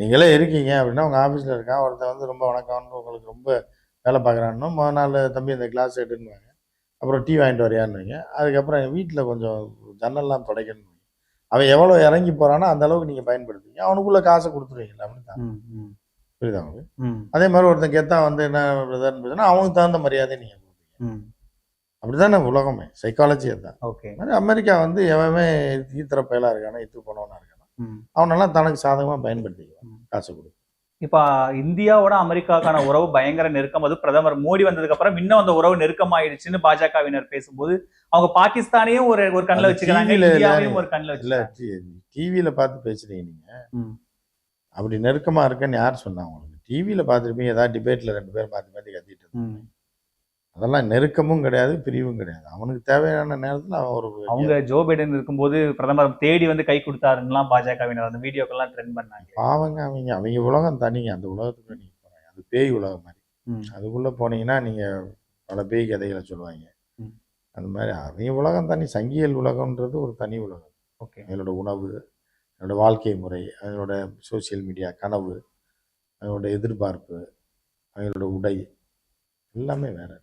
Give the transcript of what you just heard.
நீங்களே இருக்கீங்க அப்படின்னா உங்கள் ஆஃபீஸில் இருக்கான் ஒருத்தன் வந்து ரொம்ப வணக்கம்னு உங்களுக்கு ரொம்ப வேலை பார்க்குறான்னு முதல் நாள் தம்பி இந்த கிளாஸ் எடுன்னுவாங்க. அப்புறம் டீ வாங்கிட்டு வரையான்னுவீங்க. அதுக்கப்புறம் என் வீட்டில் கொஞ்சம் ஜன்னல்லாம் துடைக்கணும் அவன் எவ்வளோ இறங்கி போகிறானோ அந்த அளவுக்கு நீங்கள் பயன்படுத்துவீங்க. அவனுக்குள்ள காசை கொடுத்துருவீங்களா அப்படின்னு தான் புரியுதா உங்களுக்கு? அதே மாதிரி ஒருத்தன் கெத்தா வந்து என்ன பிரதர்னு அவனுக்கு தகுந்த மரியாதை நீங்கள் கொடுப்பீங்க. அப்படிதானே உலகமே? சைக்காலஜி அதுதான். ஓகே மாதிரி அமெரிக்கா வந்து எவன் ஈத்திர பயலாக இருக்கானோ இத்து போனவனா இருக்கானோ. அவனெல்லாம் தனக்கு சாதகமாக பயன்படுத்திக்குவான். காசு கொடுத்து இப்ப இந்தியாவோட அமெரிக்காவுக்கான உறவு பயங்கர நெருக்கம். அது பிரதமர் மோடி வந்ததுக்கு அப்புறம் இன்னும் அந்த உறவு நெருக்கமாயிடுச்சுன்னு பாஜகவினர் பேசும்போது அவங்க பாகிஸ்தானையும் ஒரு ஒரு கண்ணில் வச்சுக்கிறாங்க இந்தியாவையும் ஒரு கண்ணில் இல்லை வச்சுக்கிறாங்க. டிவியில் பார்த்து பேசுறீங்க நீங்கள் ம். அப்படி நெருக்கமாக இருக்குன்னு யார் சொன்னா? உங்களுக்கு டிவியில் பார்த்துருப்பீங்க ஏதாவது டிபேட்டில் ரெண்டு பேர் மாற்றி மாற்றி கத்திட்டு. அதெல்லாம் நெருக்கமும் கிடையாது பிரிவும் கிடையாது. அவனுக்கு தேவையான நேரத்தில் அவன் ஒரு அவங்க ஜோ பைடன் இருக்கும்போது பிரதமர் தேடி வந்து கை கொடுத்தாருன்னுலாம் பாஜகவினர் அந்த வீடியோக்கெல்லாம் ட்ரெண்ட் பண்ணாங்க. பாவங்க அவங்க. அவங்க உலகம் தனிங்க. அந்த உலகத்துக்குள்ள நீங்கள் போகிறாங்க அது பேய் உலகம் மாதிரி. அதுக்குள்ளே போனீங்கன்னா நீங்கள் பல பேய் கதைகளை சொல்லுவாங்க. அந்த மாதிரி அவங்க உலகம் தனி. சங்கியல் உலகம்ன்றது ஒரு தனி உலகம். ஓகே. அவங்களோட உணவு அவங்களோட வாழ்க்கை முறை அவங்களோட சோஷியல் மீடியா கனவு அவங்களோட எதிர்பார்ப்பு அவங்களோட உடை எல்லாமே வேற.